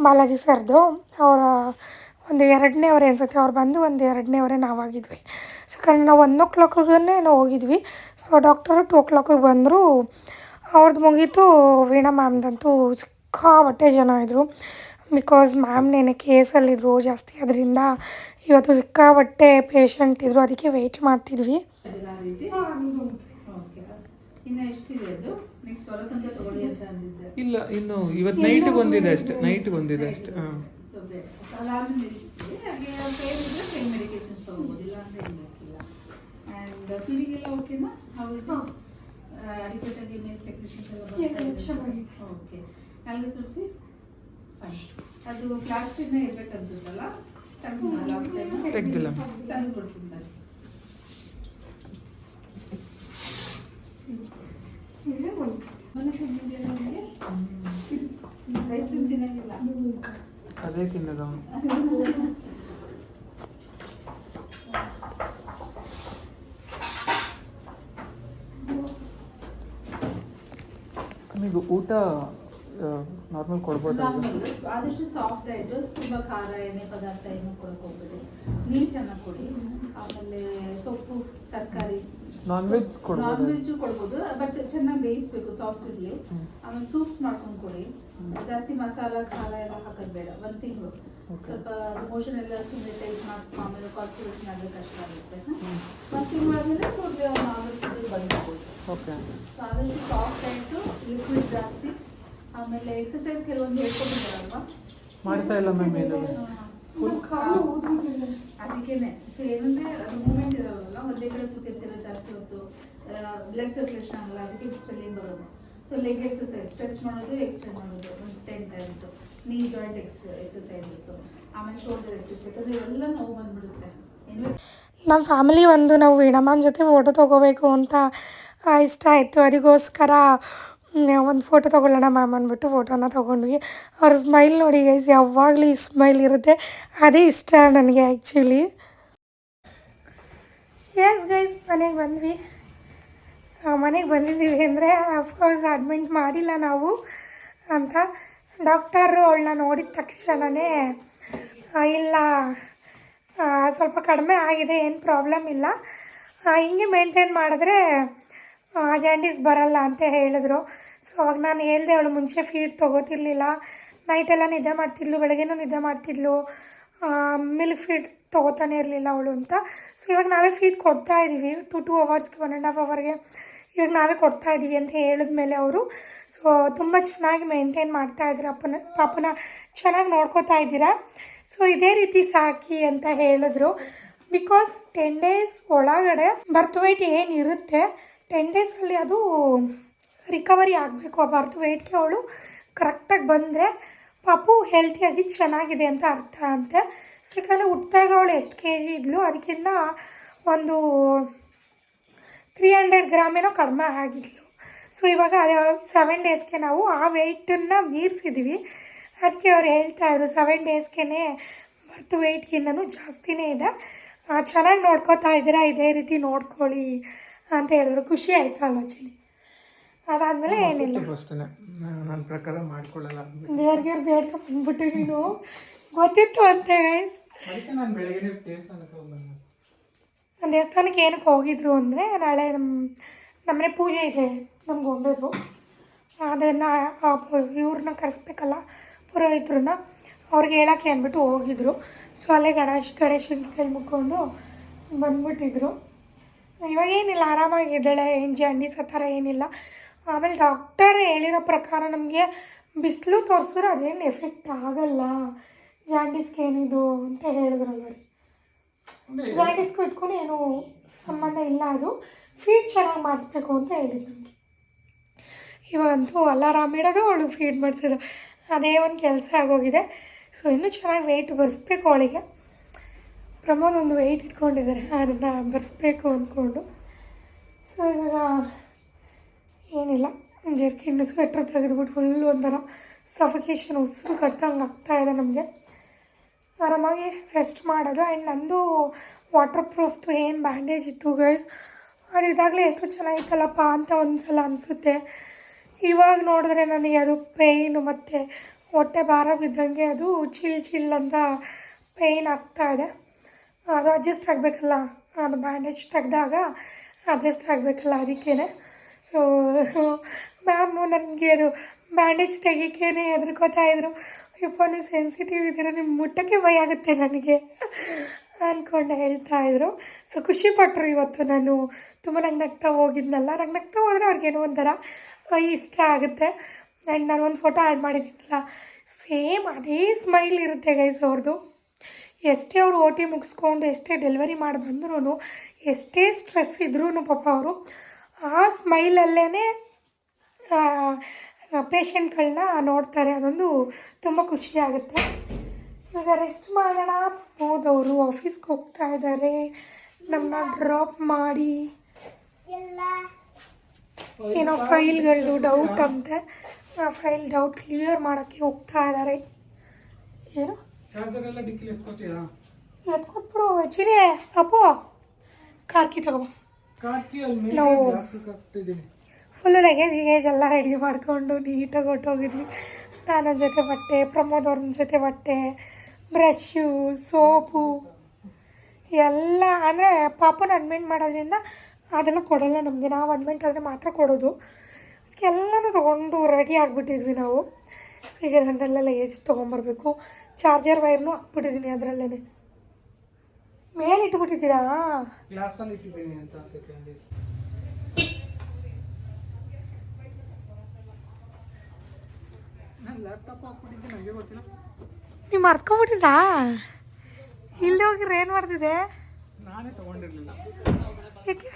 ಬಾಲಾಜಿ ಸರ್ದು. ಅವರ ಒಂದು ಎರಡನೇ ಅವರೇ ಅನ್ಸುತ್ತೆ. ಅವ್ರು ಬಂದು ಒಂದು ಎರಡನೇ ಅವರೇ ನಾವಾಗಿದ್ವಿ. ಸೊ ಕಾರಣ ನಾವು ಒನ್ ಓ ಕ್ಲಾಕಿಗೆ ನಾವು ಹೋಗಿದ್ವಿ. ಸೊ ಡಾಕ್ಟರು ಟೂ ಓ ಕ್ಲಾಕಿಗೆ ಬಂದರು. ಅವ್ರದ್ದು ಮುಗೀತು. ವೀಣಾ ಮ್ಯಾಮ್ದಂತೂ ಸಿಕ್ಕಾಬಟ್ಟೆ ಜನ ಇದ್ದರು ಬಿಕಾಸ್ ಮ್ಯಾಮ್ ನೆನೆ ಕೇಸಲ್ಲಿದ್ದರು ಜಾಸ್ತಿ. ಅದರಿಂದ ಇವತ್ತು ಸಿಕ್ಕಾಬಟ್ಟೆ ಪೇಷಂಟ್ ಇದ್ದರು ಅದಕ್ಕೆ ವೆಯ್ಟ್ ಮಾಡ್ತಿದ್ವಿ. ಓಕೆ ಇನ್ನು ಎಷ್ಟಿದೆ ಅದು? ನೆಕ್ಸ್ಟ್ ಬರೋ ತನಕ ತಗೊಳ್ಳಿ ಅಂತ ಅಂದಿದ್ದೆ. ಇಲ್ಲ ಇನ್ನು ಇವತ್ತು ನೈಟ್ ಒಂದಿದೆ ಅಷ್ಟೇ. ನೈಟ್ ಒಂದಿದೆ ಅಷ್ಟೇ. ಹಾಂ. ಸೊ ಬೇಡ ಅದಾದ್ಮೇಲೆ ನಿಲ್ಲಿಸಿ ಹಾಗೆ ಪೇನ್ ಇದ್ರೆ ಪೇನ್ ಮೆಡಿಕೇಶನ್ಸ್ ತಗೋಬೋದು ಇಲ್ಲ ಅಂತ ಏನು ಬೇಕಿಲ್ಲ ಆ್ಯಂಡ್ ಫೀಲಿಂಗ್ ಎಲ್ಲ ಓಕೆನಾ ಹೌ. ಇಸ್ ಅಡಿಕ್ವೇಟ್ ಆಗಿ ಮೇಲ್ ಸೆಕ್ರೆಷನ್ಸ್ ಎಲ್ಲ. ಓಕೆ ಅಲ್ಲಿ ತೋರಿಸಿ? ಫೈನ್ ಅದು ಪ್ಲಾಸ್ಟಿಕ್ನ ಇರ್ಬೇಕು ಅನ್ಸುತ್ತಲ್ಲ? ತೆಗ್ದು ಲಾಸ್ಟ್ ಟೈಮ್ ತೆಗ್ದಿಲ್ಲ. ತೆಗೆದು ಕೊಡ್ತೀನಿ ಬನ್ನಿ ಮನೆ ಮುಗಿದಿಲ್ಲ ನನಗೆ ಕ್ರೀಮ್ ತಿನ್ನಂಗಿಲ್ಲ? ಅದೇ ತಿನ್ನೋದು ಅವನು ನಿಮಗೆ ಊಟ ನಾರ್ಮಲ್ ಕೊಡ್ಬೋದು ಆದಷ್ಟು ಸಾಫ್ಟ್ ಆಯಿತು, ತುಂಬಾ ಖಾರ ಎಣ್ಣೆ ಪದಾರ್ಥ ಏನು ಕೊಡೋಕೆ ಹೋಗ್ಬೇಡಿ. ನೀರು ಚೆನ್ನಾಗಿ ಕೊಡಿ. ಆಮೇಲೆ ಸೊಪ್ಪು, ತರಕಾರಿ. ನಾನ್ ವೆಜ್ ನಾನ್ ವೆಜ್ ಕೊಡ್ಬೋದು ಬಟ್ ಚೆನ್ನಾಗಿ ಬೇಯಿಸ್ಬೇಕು ಸಾಫ್ಟ್ ಇರಲಿ. ಆಮೇಲೆ ಸೂಪ್ಸ್ ಮಾಡ್ಕೊಂಡು ಕೊಡಿ. ಜಾಸ್ತಿ ಮಸಾಲ ಖಾರ ಎಲ್ಲ ಹಾಕೋದು ಬೇಡ ಒಂದು ತಿಂಗಳು. ಸ್ವಲ್ಪ ಮೋಷನ್ ಎಲ್ಲ ಸುಮ್ಮನೆ ಟೈಪ್ ಮಾಡ್ಕೊಂಡು ಆಮೇಲೆ ಕಾನ್ಸಂಟ್ರೇಷನ್ ಆಗೋದು ಕಷ್ಟ ಆಗುತ್ತೆ ಒಂದು ತಿಂಗಳಾದ್ಮೇಲೆ ಫುಡ್ ನಾರ್ಮಲ್ ಫುಡ್ ಬಂದ್ಬೋದು ಓಕೆ ಸೊ ಆದಷ್ಟು ಸಾಫ್ಟ್ ಆಯಿತು ಲಿಕ್ವಿಡ್ ಜಾಸ್ತಿ. ಆಮೇಲೆ ಎಕ್ಸಸೈಸ್ ಕೆಲವೊಂದು ಹೇಳ್ಕೊಂಡಿದ್ದಾರಲ್ವಾ ಮಾಡ್ತಾ ಇಲ್ಲ ಮ್ಯಾಮ್ ಏನು. ಅದಕ್ಕೇನೆ. ಸೊ ಏನಂದ್ರೆ ಅದು ಮೂಮೆಂಟ್ ಇರೋಲ್ಲ ಒಂದೇ ಕಡೆ ಕೂತಿರ್ತೀರ ಜಾಸ್ತಿ ಹೊತ್ತು ಬ್ಲಡ್ ಸರ್ಕ್ಯುಲೇಷನ್ ಆಗಲ್ಲ ಅದಕ್ಕೆ ಸ್ವೆಲ್ಲಿಂಗ್ ಬರೋದು. ಸೊ ಲೆಗ್ ಎಕ್ಸಸೈಸ್ ಸ್ಟ್ರೆಚ್ ಮಾಡೋದು ಎಕ್ಸ್ಟೆಂಡ್ ಮಾಡೋದು ಒಂದು ten times knee joint ex exercises ಆಮೇಲೆ ಶೋಲ್ಡರ್ ಎಕ್ಸಸೈಸ್ ಯಾಕಂದ್ರೆ ಎಲ್ಲ ನೋವು ಬಂದ್ಬಿಡುತ್ತೆ. ನಮ್ಮ ಫ್ಯಾಮಿಲಿ ಒಂದು ನಾವು ವೀಣಾ ಮ್ಯಾಮ್ ಜೊತೆ ಫೋಟೋ ತೊಗೋಬೇಕು ಅಂತ ಇಷ್ಟ ಆಯಿತು. ಅದಕ್ಕೋಸ್ಕರ ಒಂದು ಫೋಟೋ ತೊಗೊಳ್ಳೋಣ ಮ್ಯಾಮ್ ಅಂದ್ಬಿಟ್ಟು ಫೋಟೋನ ತೊಗೊಂಡ್ವಿ. ಅವ್ರ ಸ್ಮೈಲ್ ನೋಡಿ ಗೈಸ್ ಯಾವಾಗಲೂ ಈ ಸ್ಮೈಲ್ ಇರುತ್ತೆ. ಅದೇ ಇಷ್ಟ ನನಗೆ ಆ್ಯಕ್ಚುಲಿ ಎಸ್ ಗೈಸ್ ಮನೆಗೆ ಬಂದ್ವಿ. ಮನೆಗೆ ಬಂದಿದ್ದೀವಿ ಅಂದರೆ ಅಫ್ಕೋರ್ಸ್ ಅಡ್ಮಿಂಟ್ ಮಾಡಿಲ್ಲ ನಾವು ಅಂತ. ಡಾಕ್ಟರು ಅವಳನ್ನ ನೋಡಿದ ತಕ್ಷಣವೇ ಇಲ್ಲ ಸ್ವಲ್ಪ ಕಡಿಮೆ ಆಗಿದೆ, ಏನು ಪ್ರಾಬ್ಲಮ್ ಇಲ್ಲ. ಹಿಂಗೆ ಮೇಂಟೈನ್ ಮಾಡಿದ್ರೆ ಜಾಂಡೀಸ್ ಬರಲ್ಲ ಅಂತ ಹೇಳಿದ್ರು. ಸೊ ಅವಾಗ ನಾನು ಹೇಳಿದೆ, ಅವಳು ಮುಂಚೆ ಫೀಡ್ ತೊಗೋತಿರ್ಲಿಲ್ಲ. ನೈಟೆಲ್ಲ ನಿದ್ದೆ ಮಾಡ್ತಿದ್ಲು, ಬೆಳಗ್ಗೆನೂ ನಿದ್ದೆ ಮಾಡ್ತಿದ್ಲು. ಮಿಲ್ಕ್ ಫೀಡ್ ತೊಗೋತಾನೆ ಇರಲಿಲ್ಲ ಅವಳು ಅಂತ. ಸೊ ಇವಾಗ ನಾವೇ ಫೀಡ್ ಕೊಡ್ತಾ ಇದ್ದೀವಿ ಟು ಟೂ ಅವರ್ಸ್ಗೆ ಒನ್ ಆ್ಯಂಡ್ ಹಾಫ್ ಅವರ್ಗೆ ಇವಾಗ ನಾವೇ ಕೊಡ್ತಾ ಇದ್ದೀವಿ ಅಂತ ಹೇಳಿದ ಮೇಲೆ ಅವರು. ಸೊ ತುಂಬ ಚೆನ್ನಾಗಿ ಮೇಂಟೈನ್ ಮಾಡ್ತಾ ಇದ್ದಾರೆ ಅಪ್ಪನ, ಪಾಪನ ಚೆನ್ನಾಗಿ ನೋಡ್ಕೋತಾ ಇದ್ದೀರಾ? ಸೊ ಇದೇ ರೀತಿ ಸಾಕಿ ಅಂತ ಹೇಳಿದ್ರು. ಬಿಕಾಸ್ ಟೆನ್ ಡೇಸ್ ಒಳಗಡೆ ಬರ್ತ್ ವೈಟ್ ಏನಿರುತ್ತೆ ಟೆನ್ ಡೇಸಲ್ಲಿ ಅದು ರಿಕವರಿ ಆಗಬೇಕು ಆ ಬರ್ತ್ ವೆಯ್ಟ್ಗೆ ಅವಳು ಕರೆಕ್ಟಾಗಿ ಬಂದರೆ ಪಾಪು ಹೆಲ್ತಿಯಾಗಿ ಚೆನ್ನಾಗಿದೆ ಅಂತ ಅರ್ಥ ಅಂತೆ. ಯಾಕಂದರೆ ಹುಟ್ಟಿದಾಗ ಅವಳು ಎಷ್ಟು ಕೆ ಜಿ ಇದ್ಲು? ಅದಕ್ಕಿಂತ ಒಂದು ತ್ರೀ ಹಂಡ್ರೆಡ್ ಗ್ರಾಮ್ ಏನೋ ಕಡಿಮೆ ಆಗಿದ್ಲು. ಸೊ ಇವಾಗ ಸೆವೆನ್ ಡೇಸ್ಗೆ ನಾವು ಆ ವೆಯ್ಟನ್ನು ಮೀರಿಸಿದ್ವಿ. ಅದಕ್ಕೆ ಅವ್ರು ಹೇಳ್ತಾಯಿದ್ರು ಸೆವೆನ್ ಡೇಸ್ಗೆ ಬರ್ತ್ ವೆಯ್ಟ್ಗಿನ್ನೂ ಜಾಸ್ತಿನೇ ಇದೆ. ಚೆನ್ನಾಗಿ ನೋಡ್ಕೋತಾ ಇದ್ದೀರಾ? ಇದೇ ರೀತಿ ನೋಡ್ಕೊಳ್ಳಿ ಅಂತ ಹೇಳಿದ್ರು. ಖುಷಿ ಆಯಿತು ಆಲೋಚನೆ. ಅದಾದಮೇಲೆ ಏನಿಲ್ಲ. ಅಷ್ಟೇ ನನ್ನ ಪ್ರಕಾರ ಮಾಡ್ಕೊಳ್ಳಲ್ಲ ದೇವ್ರಿಗೆ ಬೇಡ್ಕೊ ಬಂದ್ಬಿಟ್ಟು ನೀನು. ಗೊತ್ತಿತ್ತು ಅಂತ. ಗೈಸ್ ಅದಕ್ಕೆ ನಾನು ಬೆಳಗ್ಗೆ ದೇವಸ್ಥಾನಕ್ಕೆ ದೇವಸ್ಥಾನಕ್ಕೆ ಏನಕ್ಕೆ ಹೋಗಿದ್ರು ಅಂದರೆ ನಾಳೆ ನಮ್ಮ ನಮ್ಮನೆ ಪೂಜೆ ಇದೆ ನಮ್ಗೆ ಹೋಗ್ಬೇಕು ಅದನ್ನು ಇವ್ರನ್ನ ಕರೆಸ್ಬೇಕಲ್ಲ ಪುರೋಹಿತ್ರನ್ನ ಅವ್ರಿಗೆ ಹೇಳಕ್ಕೆ ಅಂದ್ಬಿಟ್ಟು ಹೋಗಿದ್ರು. ಸೊ ಅಲ್ಲೇ ಗಣೇಶ್ ಗಣೇಶನ ಕೈ ಮುಕ್ಕೊಂಡು ಬಂದ್ಬಿಟ್ಟಿದ್ರು. ಇವಾಗ ಏನಿಲ್ಲ ಆರಾಮಾಗಿದ್ದಾಳೆ. ಏನು ಜಂಡಿ ಥರ ಏನಿಲ್ಲ. ಆಮೇಲೆ ಡಾಕ್ಟರ್ ಹೇಳಿರೋ ಪ್ರಕಾರ ನಮಗೆ ಬಿಸಿಲು ತೋರಿಸಿದ್ರೆ ಅದೇನು ಎಫೆಕ್ಟ್ ಆಗಲ್ಲ. ಜಾಂಡಿಸ್ಗೆ ಏನಿದು ಅಂತ ಹೇಳಿದ್ರಲ್ಲ ಜಾಂಡಿಸ್ಗೂ ಇದಕ್ಕೂ ಏನು ಸಂಬಂಧ ಇಲ್ಲ ಅದು. ಫೀಡ್ ಚೆನ್ನಾಗಿ ಮಾಡಿಸ್ಬೇಕು ಅಂತ ಹೇಳಿದ್ದು ನಮಗೆ. ಇವಾಗಂತೂ ಅಲಾರಾಮ್ ಇಡೋದು ಅವಳು ಫೀಡ್ ಮಾಡಿಸೋದು ಅದೇ ಒಂದು ಕೆಲಸ ಆಗೋಗಿದೆ. ಸೊ ಇನ್ನೂ ಚೆನ್ನಾಗಿ ವೆಯ್ಟ್ ಬರೆಸ್ಬೇಕು ಅವಳಿಗೆ. ಪ್ರಮೋದ್ ಒಂದು ವೆಯ್ಟ್ ಇಟ್ಕೊಂಡಿದ್ದಾರೆ. ಅದನ್ನು ಬರೆಸ್ಬೇಕು ಅಂದ್ಕೊಂಡು ಸೊ ಇವಾಗ ಏನಿಲ್ಲ. ಜರ್ಕಿನ್ ಸ್ವೆಟ್ರ್ ತೆಗೆದ್ಬಿಟ್ಟು ಫುಲ್ ಒಂಥರ ಸಫಿಕೇಶನ್ ಉಸಿರು ಆಗ್ತಾ ಇದೆ ನಮಗೆ. ಆರಾಮಾಗಿ ರೆಸ್ಟ್ ಮಾಡೋದು. ಆ್ಯಂಡ್ ನಂದು ವಾಟರ್ ಪ್ರೂಫ್ದು ಏನು ಬ್ಯಾಂಡೇಜ್ ಇತ್ತು ಗೈಸ್ ಅದು ಇದಾಗಲೇ ಎಷ್ಟು ಚೆನ್ನಾಗಿತ್ತಲ್ಲಪ್ಪ ಅಂತ ಒಂದು ಸಲ ಅನಿಸುತ್ತೆ. ಇವಾಗ ನೋಡಿದ್ರೆ ನನಗೆ ಅದು ಪೇಯ್ನು ಮತ್ತು ಹೊಟ್ಟೆ ಭಾರ ಬಿದ್ದಂಗೆ ಅದು ಚಿಲ್ ಚಿಲ್ ಅಂತ ಪೇಯ್ನ್ ಆಗ್ತಾ ಇದೆ. ಅದು ಅಡ್ಜಸ್ಟ್ ಆಗಬೇಕಲ್ಲ? ಅದು ಬ್ಯಾಂಡೇಜ್ ತೆಗೆದಾಗ ಅಡ್ಜಸ್ಟ್ ಆಗಬೇಕಲ್ಲ ಅದಕ್ಕೇ ಸೊ ಮ್ಯಾಮು ನನಗೆ ಅದು ಬ್ಯಾಂಡೇಜ್ ತೆಗಿಕೇನೆ ಹೆದರ್ಕೋತಾ ಇದ್ರು ಯಪ್ಪ ನೀವು ಸೆನ್ಸಿಟಿವ್ ಇದ್ದೀರ? ನಿಮ್ಮ ಮುಟ್ಟಕ್ಕೆ ಭಯ ಆಗುತ್ತೆ ನನಗೆ ಅಂದ್ಕೊಂಡು ಹೇಳ್ತಾ ಇದ್ರು. ಸೊ ಖುಷಿ ಪಟ್ಟರು ಇವತ್ತು ನಾನು. ತುಂಬ ನಂಗೆ ನಗ್ತಾ ಹೋಗಿದ್ನಲ್ಲ. ನಂಗೆ ನಗ್ತಾ ಹೋದರೆ ಅವ್ರಿಗೇನೋ ಒಂಥರ ಇಷ್ಟ ಆಗುತ್ತೆ. ಆ್ಯಂಡ್ ನಾನು ಒಂದು ಫೋಟೋ ಆ್ಯಡ್ ಮಾಡಿದ್ದೀನಲ್ಲ ಸೇಮ್ ಅದೇ ಸ್ಮೈಲ್ ಇರುತ್ತೆ ಗೈಸ್ ಅವ್ರದ್ದು ಎಷ್ಟೇ ಅವರು ಓ ಟಿ ಮುಗಿಸ್ಕೊಂಡು, ಎಷ್ಟೇ ಡೆಲಿವರಿ ಮಾಡಿ ಬಂದ್ರೂ ಎಷ್ಟೇ ಸ್ಟ್ರೆಸ್ ಇದ್ರೂ ಪಾಪ ಅವರು. ಆ ಸ್ಮೈಲಲ್ಲೇ ಪೇಷಂಟ್ಗಳನ್ನ ನೋಡ್ತಾರೆ. ಅದೊಂದು ತುಂಬ ಖುಷಿ ಆಗುತ್ತೆ ಇವಾಗ ರೆಸ್ಟ್ ಮಾಡೋಣ. ಹೋದವರು ಆಫೀಸ್ಗೆ ಹೋಗ್ತಾ ಇದ್ದಾರೆ ನಮ್ಮನ್ನ ಡ್ರಾಪ್ ಮಾಡಿ. ಏನೋ ಫೈಲ್ಗಳದ್ದು ಡೌಟ್ ಅಂತ. ಆ ಫೈಲ್ ಡೌಟ್ ಕ್ಲಿಯರ್ ಮಾಡೋಕ್ಕೆ ಹೋಗ್ತಾ ಇದ್ದಾರೆ ಏನು? ಎತ್ಕೊಟ್ಬಿಡು ಚಿನೇ ಅಪ್ಪು. ಕಾರ್ಕಿ ತಗೋ ಕಾರ್ಕಿ ಅಲ್ಲಿ ಮೇಲೆ ನಾವು- ಫುಲ್ಲು ಲಗೇಜ್ ಗಿಗೇಜ್ ಎಲ್ಲ ರೆಡಿ ಮಾಡಿಕೊಂಡು ನೀಟಾಗಿ ಹೊಟ್ಟೋಗಿದ್ವಿ ನಾನೊಂದು ಜೊತೆ ಬಟ್ಟೆ ಪ್ರಮೋದ್ ಅವ್ರನ್ನ ಜೊತೆ ಬಟ್ಟೆ ಬ್ರಷ್ಷು ಸೋಪು ಎಲ್ಲ. ಅಂದರೆ ಪಾಪನ ಅಡ್ಮಿಂಟ್ ಮಾಡೋದ್ರಿಂದ ಅದೆಲ್ಲ ಕೊಡಲ್ಲ ನಮಗೆ. ನಾವು ಅಡ್ಮಿಂಟ್ ಆದರೆ ಮಾತ್ರ ಕೊಡೋದು. ಅದಕ್ಕೆಲ್ಲನೂ ತೊಗೊಂಡು ರೆಡಿ ಆಗಿಬಿಟ್ಟಿದ್ವಿ ನಾವು. ಸೊ ಈಗ ಅದರಲ್ಲೆಲ್ಲ ಲಗೇಜ್ ತೊಗೊಂಬರ್ಬೇಕು. ಚಾರ್ಜರ್ ವೈರ್ನೂ ಹಾಕ್ಬಿಟ್ಟಿದ್ದೀನಿ ಅದರಲ್ಲೇ ಮೇಲೆ ಇಟ್ಬಿಟ್ಟಿದ್ದೀರಾ ಗ್ಲಾಸಲ್ಲಿ ಇಟ್ಟಿದ್ದೀನಿ ಅಂತ ಅಂತ ಕೇಳಿ ನಾನು ಲ್ಯಾಪ್ಟಾಪ್ ಹಾಕ್ಬಿಟ್ಟಿದ್ದೆ ನನಗೆ ಗೊತ್ತಿಲ್ಲ. ನೀವು ಮರ್ಕೊಂಬಿಟ್ಟಿದ್ದಾ ಇಲ್ಲದೆ ಹೋಗಿದ್ರೆ ಏನು ಮಾಡ್ತಿದೆ ನಾನೇ ತಗೊಂಡಿರ್ಲಿಲ್ಲ. ಯಾಕೆ?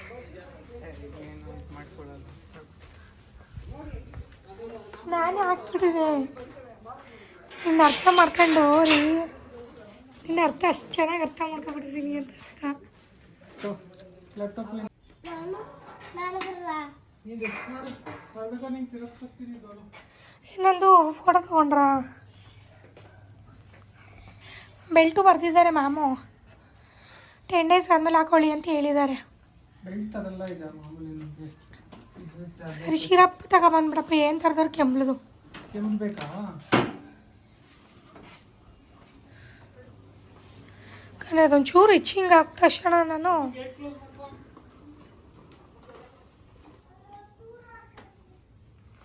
ಮಾಡ್ಕೊಳ್ಳಲ್ಲ ನಾನೇ ಹಾಕ್ಬಿಟ್ಟಿದ್ದೆ. ನಿನ್ನ ಅರ್ಥ ಮಾಡ್ಕೊಂಡು ರೀ ಅರ್ಥ ಅಷ್ಟು ಚೆನ್ನಾಗಿ ಅರ್ಥ ಮಾಡ್ಕೊಬಿಟ್ಟಿದ್ದೀನಿ ಅಂತ ಇನ್ನೊಂದು ಫೋಟೋ ತೊಗೊಂಡ್ರಾ? ಬೆಲ್ಟು ಬರ್ತಿದ್ದಾರೆ ಮ್ಯಾಮು ಟೆನ್ ಡೇಸ್ ಆದಮೇಲೆ ಹಾಕೊಳ್ಳಿ ಅಂತ ಹೇಳಿದ್ದಾರೆ. ಸರಿ ಶಿರಪ್ ತಗೊಬಂದ್ಬಿಡಪ್ಪ ಏನು ತರದವ್ರು ಕೆಂಬ್ಳದು ಕೆಮ್ಮು ಬೇಕಾ ಕಣ್ಣೆ ಅದೊಂಚೂರು ಇಚ್ಚಿಂಗ್ ಆದ ತಕ್ಷಣ ನಾನು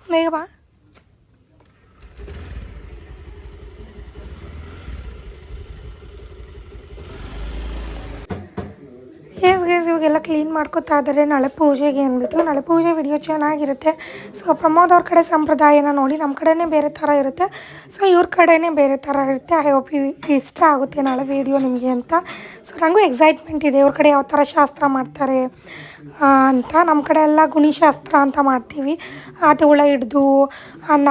ಬೇಗ ಬಾ ಎಸ್ ಗೇಸ್ ಇವಾಗೆಲ್ಲ ಕ್ಲೀನ್ ಮಾಡ್ಕೊತಾ ಇದ್ದಾರೆ. ನಾಳೆ ಪೂಜೆಗೆ ಅಂದ್ಬಿಟ್ಟು. ನಾಳೆ ಪೂಜೆ ವಿಡಿಯೋ ಚೆನ್ನಾಗಿರುತ್ತೆ. ಸೊ ಪ್ರಮೋದ್ ಅವ್ರ ಕಡೆ ಸಂಪ್ರದಾಯನ ನೋಡಿ ನಮ್ಮ ಕಡೆನೇ ಬೇರೆ ಥರ ಇರುತ್ತೆ. ಸೊ ಇವ್ರ ಕಡೆನೇ ಬೇರೆ ಥರ ಇರುತ್ತೆ. ಐ ಹೋಪ್ ಇಷ್ಟ ಆಗುತ್ತೆ ನಾಳೆ ವಿಡಿಯೋ ನಿಮಗೆ ಅಂತ. ಸೊ ನನಗೂ ಎಕ್ಸೈಟ್ಮೆಂಟ್ ಇದೆ. ಇವ್ರ ಕಡೆ ಯಾವ ಥರ ಶಾಸ್ತ್ರ ಮಾಡ್ತಾರೆ ಅಂತ. ನಮ್ಮ ಕಡೆ ಎಲ್ಲ ಗುಣಿಶಾಸ್ತ್ರ ಅಂತ ಮಾಡ್ತೀವಿ. ಆ ಹುಳ ಹಿಡ್ದು, ಅನ್ನ,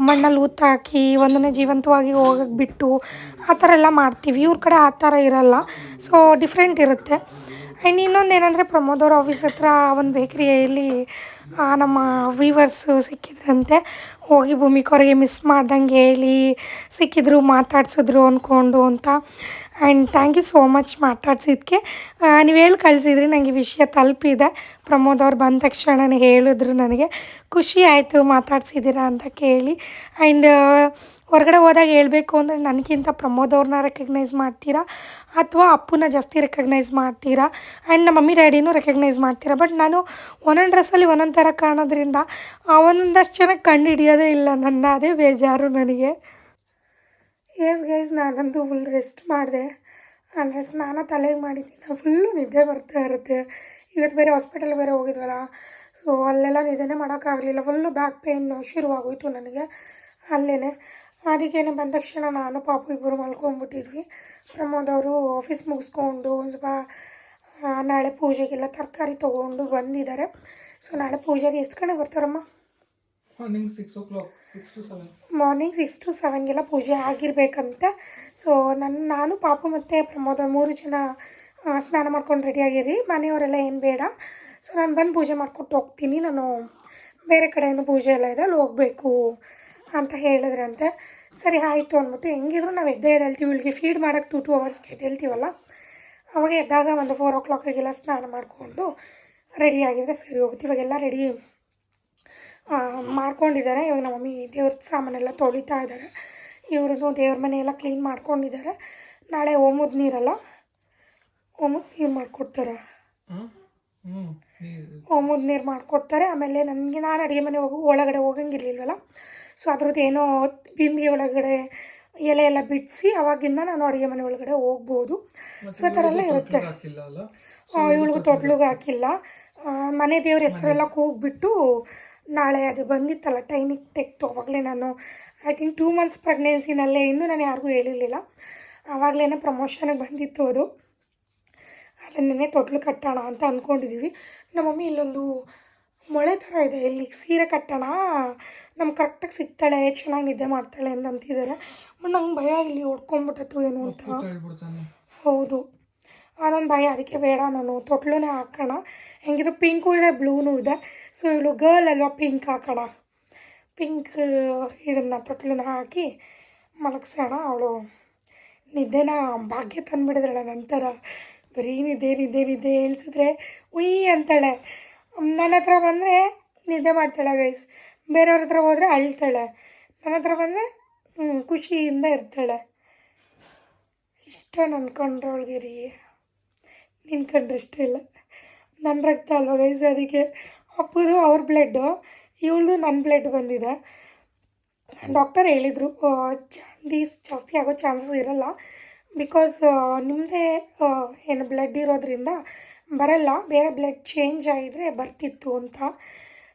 ಮಣ್ಣಲ್ಲಿ ಊತ ಹಾಕಿ, ಒಂದನ್ನೇ ಜೀವಂತವಾಗಿ ಹೋಗಕ್ಕೆ ಬಿಟ್ಟು, ಆ ಥರ ಎಲ್ಲ ಮಾಡ್ತೀವಿ. ಇವ್ರ ಕಡೆ ಆ ಥರ ಇರಲ್ಲ. ಸೊ ಡಿಫ್ರೆಂಟ್ ಇರುತ್ತೆ. ಆ್ಯಂಡ್ ಇನ್ನೊಂದು ಏನಂದರೆ ಪ್ರಮೋದ್ ಅವ್ರ ಆಫೀಸ್ ಹತ್ರ ಒಂದು ಬೇಕ್ರಿಯಲ್ಲಿ ನಮ್ಮ ವೀವರ್ಸು ಸಿಕ್ಕಿದ್ರಂತೆ. ಹೋಗಿ ಭೂಮಿಕವ್ರಿಗೆ ಮಿಸ್ ಮಾಡ್ದಂಗೆ ಹೇಳಿ ಸಿಕ್ಕಿದ್ರು, ಮಾತಾಡ್ಸಿದ್ರು ಅಂದ್ಕೊಂಡು ಅಂತ. And thank you so much ಮಾತಾಡ್ಸಿದ್ದಕ್ಕೆ ನೀವು ಹೇಳಿ ಕಳಿಸಿದ್ರಿ ನನಗೆ ವಿಷಯ ತಲುಪಿದೆ. ಪ್ರಮೋದ್ ಅವ್ರು ಬಂದ ತಕ್ಷಣನೇ ಹೇಳಿದ್ರು ನನಗೆ. ಖುಷಿ ಆಯಿತು ಮಾತಾಡ್ಸಿದ್ದೀರಾ ಅಂತ ಕೇಳಿ. ಆ್ಯಂಡ್ ಹೊರಗಡೆ ಹೋದಾಗ ಹೇಳಬೇಕು ಅಂದರೆ ನನಗಿಂತ ಪ್ರಮೋದ್ ಅವ್ರನ್ನ ರೆಕಗ್ನೈಸ್ ಮಾಡ್ತೀರಾ? ಅಥವಾ ಅಪ್ಪನ ಜಾಸ್ತಿ ರೆಕಗ್ನೈಸ್ ಮಾಡ್ತೀರಾ? ಆ್ಯಂಡ್ ನಮ್ಮ ಮಮ್ಮಿ ಡ್ಯಾಡಿನೂ ರೆಕಗ್ನೈಸ್ ಮಾಡ್ತೀರಾ? ಬಟ್ ನಾನು ಒಂದೊಂದು ಡ್ರೆಸ್ಸಲ್ಲಿ ಒಂದೊಂದು ಥರ ಕಾಣೋದ್ರಿಂದ ಒಂದೊಂದಷ್ಟು ಚೆನ್ನಾಗಿ ಕಂಡು ಹಿಡಿಯೋದೇ ಇಲ್ಲ ನನ್ನ, ಅದೇ ಬೇಜಾರು ನನಗೆ. ಎಸ್ ಗೈಸ್ ನಾನಂತೂ ಫುಲ್ ರೆಸ್ಟ್ ಮಾಡಿದೆ. ಅಂದರೆ ಸ್ನಾನ ತಲೆಗೆ ಮಾಡಿದ್ದೀನಿ. ಫುಲ್ಲು ನಿದ್ದೆ ಬರ್ತಾ ಇರುತ್ತೆ. ಇವತ್ತು ಬೇರೆ ಹಾಸ್ಪಿಟಲ್ ಬೇರೆ ಹೋಗಿದ್ವಲ್ಲ ಸೊ ಅಲ್ಲೆಲ್ಲ ನಿದ್ದೆನೇ ಮಾಡೋಕ್ಕಾಗಲಿಲ್ಲ ಫುಲ್ಲು ಬ್ಯಾಕ್ ಪೇಯ್ನು ಶುರುವಾಗೋಯಿತು ನನಗೆ. ಅಲ್ಲೇ ಅದಕ್ಕೇನೆ ಬಂದ ತಕ್ಷಣ ನಾನು ಪಾಪು ಇಬ್ಬರು ಮಲ್ಕೊಂಡ್ಬಿಟ್ಟಿದ್ವಿ ಪ್ರಮೋದ್ ಅವರು ಆಫೀಸ್ ಮುಗಿಸ್ಕೊಂಡು ಒಂದು ಸ್ವಲ್ಪ ನಾಳೆ ಪೂಜೆಗೆಲ್ಲ ತರಕಾರಿ ತೊಗೊಂಡು ಬಂದಿದ್ದಾರೆ. ಸೊ ನಾಳೆ ಪೂಜೆಗೆ ಎಷ್ಟು ಕಡೆ ಬರ್ತಾರಮ್ಮ? Morning six o'clock six to seven morning six to ಸೆವೆನ್ಗೆಲ್ಲ ಪೂಜೆ ಆಗಿರಬೇಕಂತೆ. ಸೊ ನನ್ನ ನಾನು ಪಾಪು ಮತ್ತು ಪ್ರಮೋದ ಮೂರು ಜನ ಸ್ನಾನ ಮಾಡ್ಕೊಂಡು ರೆಡಿಯಾಗಿರಿ ಮನೆಯವರೆಲ್ಲ ಏನು ಬೇಡ. ಸೊ ನಾನು ಬಂದು ಪೂಜೆ ಮಾಡ್ಕೊಟ್ಟು ಹೋಗ್ತೀನಿ. ನಾನು ಬೇರೆ ಕಡೆ ಪೂಜೆ ಎಲ್ಲ ಇದೆ ಅಲ್ಲಿ ಹೋಗಬೇಕು. ಅಂತ ಹೇಳಿದ್ರಂತೆ. ಸರಿ ಆಯಿತು ಅಂದ್ಬಿಟ್ಟು ಹೆಂಗಿದ್ರು ನಾವು ಎದ್ದೇ ಎದ್ದೇಳ್ತೀವಿ ಇವಳಿಗೆ ಫೀಡ್ ಮಾಡೋಕ್ಕೆ ಟು ಟು ಅವರ್ಸ್ಗೆ ಎದ್ದೇಳ್ತೀವಲ್ಲ ಅವಾಗ ಎದ್ದಾಗ ಒಂದು ಫೋರ್ ಓ ಕ್ಲಾಕಿಗೆಲ್ಲ ಸ್ನಾನ ಮಾಡಿಕೊಂಡು ರೆಡಿಯಾಗಿದ್ರೆ ಸರಿ ಹೋಗುತ್ತೆ. ಇವಾಗೆಲ್ಲ ರೆಡಿ ಮಾಡ್ಕೊಂಡಿದ್ದಾರೆ. ಇವಾಗ ನಮ್ಮ ಮಮ್ಮಿ ದೇವ್ರ ಸಾಮಾನೆಲ್ಲ ತೊಳಿತಾ ಇದ್ದಾರೆ. ಇವ್ರದ್ದು ದೇವ್ರ ಮನೆಯೆಲ್ಲ ಕ್ಲೀನ್ ಮಾಡ್ಕೊಂಡಿದ್ದಾರೆ. ನಾಳೆ ಓಮದ ನೀರಲ್ಲ ಓಮದ ನೀರು ಮಾಡಿಕೊಡ್ತಾರೆ. ಓಮದ ನೀರು ಮಾಡಿಕೊಡ್ತಾರೆ. ಆಮೇಲೆ ನನಗೆ ನಾನು ಅಡುಗೆ ಮನೆ ಹೋಗಿ ಒಳಗಡೆ ಹೋಗಂಗಿರ್ಲಿಲ್ವಲ್ಲ ಸೊ ಅದ್ರದ್ದು ಏನೋ ಬಿಂದಿಗೆ ಒಳಗಡೆ ಎಲೆ ಎಲ್ಲ ಬಿಡಿಸಿ ಅವಾಗಿಂದ ನಾನು ಅಡುಗೆ ಮನೆ ಒಳಗಡೆ ಹೋಗ್ಬೋದು. ಸೊ ಆ ಥರ ಎಲ್ಲ ಇರುತ್ತೆ. ಇವಳಿಗೂ ತೊಟ್ಲಿಗೂ ಹಾಕಿಲ್ಲ. ಮನೆ ದೇವ್ರ ಹೆಸರೆಲ್ಲ ಕೂಗ್ಬಿಟ್ಟು ನಾಳೆ ಅದು ಬಂದಿತ್ತಲ್ಲ ಟೈಮಿಗೆ ಟೆಕ್ಟು ಅವಾಗಲೇ ನಾನು ಐ ಥಿಂಕ್ ಟೂ ಮಂತ್ಸ್ ಪ್ರೆಗ್ನೆನ್ಸಿನಲ್ಲೇ ಇನ್ನೂ ನಾನು ಯಾರಿಗೂ ಹೇಳಿರಲಿಲ್ಲ. ಆವಾಗಲೇ ಪ್ರಮೋಷನಿಗೆ ಬಂದಿತ್ತು ಅದು. ಅದನ್ನೇ ತೊಟ್ಲು ಕಟ್ಟೋಣ ಅಂತ ಅಂದ್ಕೊಂಡಿದ್ದೀವಿ ನಮ್ಮ ಮಮ್ಮಿ ಇಲ್ಲೊಂದು ಮೊಳೆ ಥರ ಇದೆ ಇಲ್ಲಿ ಸೀರೆ ಕಟ್ಟೋಣ ನಮ್ಗೆ ಕರೆಕ್ಟಾಗಿ ಸಿಗ್ತಾಳೆ ಚೆನ್ನಾಗಿ ನಿದ್ದೆ ಮಾಡ್ತಾಳೆ ಅಂತ ಅಂತಿದ್ದಾರೆ ಬಟ್ ನಂಗೆ ಭಯ ಇಲ್ಲಿ ಹೊಡ್ಕೊಂಬಿಟ್ಟತ್ತು ಏನು ಅಂತ. ಹೌದು. ನನ್ನ ಭಯ ಅದಕ್ಕೆ ಬೇಡ ನಾನು ತೊಟ್ಲೂ ಹಾಕೋಣ. ಹೆಂಗಿದ್ರು ಪಿಂಕು ಇದೆ ಬ್ಲೂನೂ ಇದೆ. ಸೊ ಇವಳು ಗರ್ಲ್ ಅಲ್ವಾ ಪಿಂಕ್ ಹಾಕೋಣ. ಪಿಂಕ್ ಇದನ್ನು ತೊಟ್ಲನ್ನ ಹಾಕಿ ಮಲಗಿಸೋಣ ಅವಳು. ನಿದ್ದೆನ ಭಾಗ್ಯ ತಂದುಬಿಡಿದ್ರಳ ನಂತರ. ಬರೀ ನಿದ್ದೆ ನಿದ್ದೆ ನಿದ್ದೆ ಹೇಳ್ಸಿದ್ರೆ ಉಯ್ ಅಂತಾಳೆ. ನನ್ನ ಹತ್ರ ಬಂದರೆ ನಿದ್ದೆ ಮಾಡ್ತಾಳೆ ಗೈಸ್ ಬೇರೆಯವ್ರ ಹತ್ರ ಹೋದರೆ ಅಳ್ತಾಳೆ. ನನ್ನ ಹತ್ರ ಬಂದರೆ ಖುಷಿಯಿಂದ ಇರ್ತಾಳೆ. ಇಷ್ಟ ನನ್ನ ಕಂಡ್ರೆ ರೀ ನಿನ್ನ ಕಂಡ್ರೆ ಇಷ್ಟ ಇಲ್ಲ. ನನ್ನ ರಕ್ತ ಅಲ್ವಾ ಗೈಸ್ ಅದಕ್ಕೆ? ಅಪ್ಪದು ಅವ್ರ ಬ್ಲಡ್ಡು ಇವಳದು ನನ್ನ ಬ್ಲಡ್ ಬಂದಿದೆ. ಡಾಕ್ಟರ್ ಹೇಳಿದರು ಚಾಂದೀಸ್ ಜಾಸ್ತಿ ಆಗೋ ಚಾನ್ಸಸ್ ಇರಲ್ಲ. ಬಿಕಾಸ್ ನಿಮ್ಮದೇ ಏನು ಬ್ಲಡ್ ಇರೋದ್ರಿಂದ ಬರಲ್ಲ, ಬೇರೆ ಬ್ಲಡ್ ಚೇಂಜ್ ಆಗಿದ್ರೆ ಬರ್ತಿತ್ತು ಅಂತ.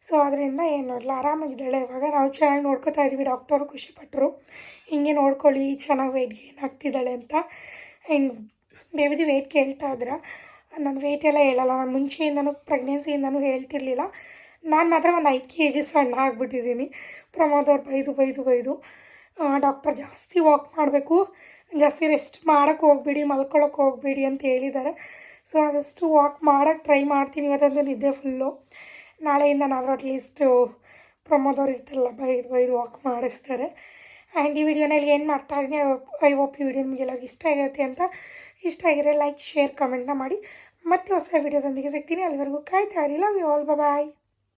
ಸೊ ಅದರಿಂದ ಏನು ಇಲ್ಲ ಆರಾಮಾಗಿದ್ದಾಳೆ ಇವಾಗ ನಾವು ಚೆನ್ನಾಗಿ ನೋಡ್ಕೋತಾ ಇದ್ದೀವಿ ಡಾಕ್ಟರು ಖುಷಿಪಟ್ಟರು ಹಿಂಗೆ ನೋಡ್ಕೊಳ್ಳಿ, ಚೆನ್ನಾಗಿ ವೆಯ್ಟ್ ಗೇನ್ ಆಗ್ತಿದ್ದಾಳೆ ಅಂತ. ಆ್ಯಂಡ್ ಬೇಬಿದು ವೆಯ್ಟ್ ಕೇಳ್ತಾ ಇದ್ರ. ನಾನು ವೆಯ್ಟ್ ಎಲ್ಲ ಹೇಳಲ್ಲ, ನಾನು ಮುಂಚೆಯಿಂದನೂ ಪ್ರೆಗ್ನೆನ್ಸಿಯಿಂದನೂ ಹೇಳ್ತಿರ್ಲಿಲ್ಲ. ನಾನು ಮಾತ್ರ ಒಂದು ಐದು ಕೆ ಜಿ ಸಣ್ಣ ಆಗಿಬಿಟ್ಟಿದ್ದೀನಿ. ಪ್ರಮೋದ್ ಅವ್ರು ಬೈದು ಬೈದು ಬೈದು. ಡಾಕ್ಟರ್ ಜಾಸ್ತಿ ವಾಕ್ ಮಾಡಬೇಕು. ಜಾಸ್ತಿ ರೆಸ್ಟ್ ಮಾಡೋಕ್ಕೆ ಹೋಗ್ಬೇಡಿ ಮಲ್ಕೊಳ್ಳೋಕೆ ಹೋಗ್ಬೇಡಿ ಅಂತ ಹೇಳಿದ್ದಾರೆ. ಸೊ ಆದಷ್ಟು ವಾಕ್ ಮಾಡೋಕ್ಕೆ ಟ್ರೈ ಮಾಡ್ತೀನಿ. ಇವತ್ತೊಂದು ನಿದ್ದೆ ಫುಲ್ಲು ನಾಳೆಯಿಂದ ನಾನು ಅಟ್ಲೀಸ್ಟು ಪ್ರಮೋದವ್ರು ಇರ್ತಾರಲ್ಲ ಬೈದು ಬೈದು ವಾಕ್ ಮಾಡಿಸ್ತಾರೆ. ಆ್ಯಂಡ್ ಈ ವಿಡಿಯೋನಲ್ಲಿ ಏನು ಮಾಡ್ತಾ ಇದ್ದೀನಿ ಐ ಹೋಪ್ ಈ ವಿಡಿಯೋ ನಿಮಗೆಲ್ಲ ಇಷ್ಟ ಆಗಿರುತ್ತೆ ಅಂತ. ಇಷ್ಟ ಆಗಿರೋ ಲೈಕ್ ಶೇರ್ ಕಮೆಂಟ್ನ ಮಾಡಿ. ಮತ್ತೆ ಹೊಸ ವಿಡಿಯೋದೊಂದಿಗೆ ಸಿಗ್ತೀನಿ. ಅಲ್ಲಿವರೆಗೂ ಕಾಯ್ತಾ ಇರಲಿಲ್ಲ ವಿ ಆಲ್ ಬಾಯ್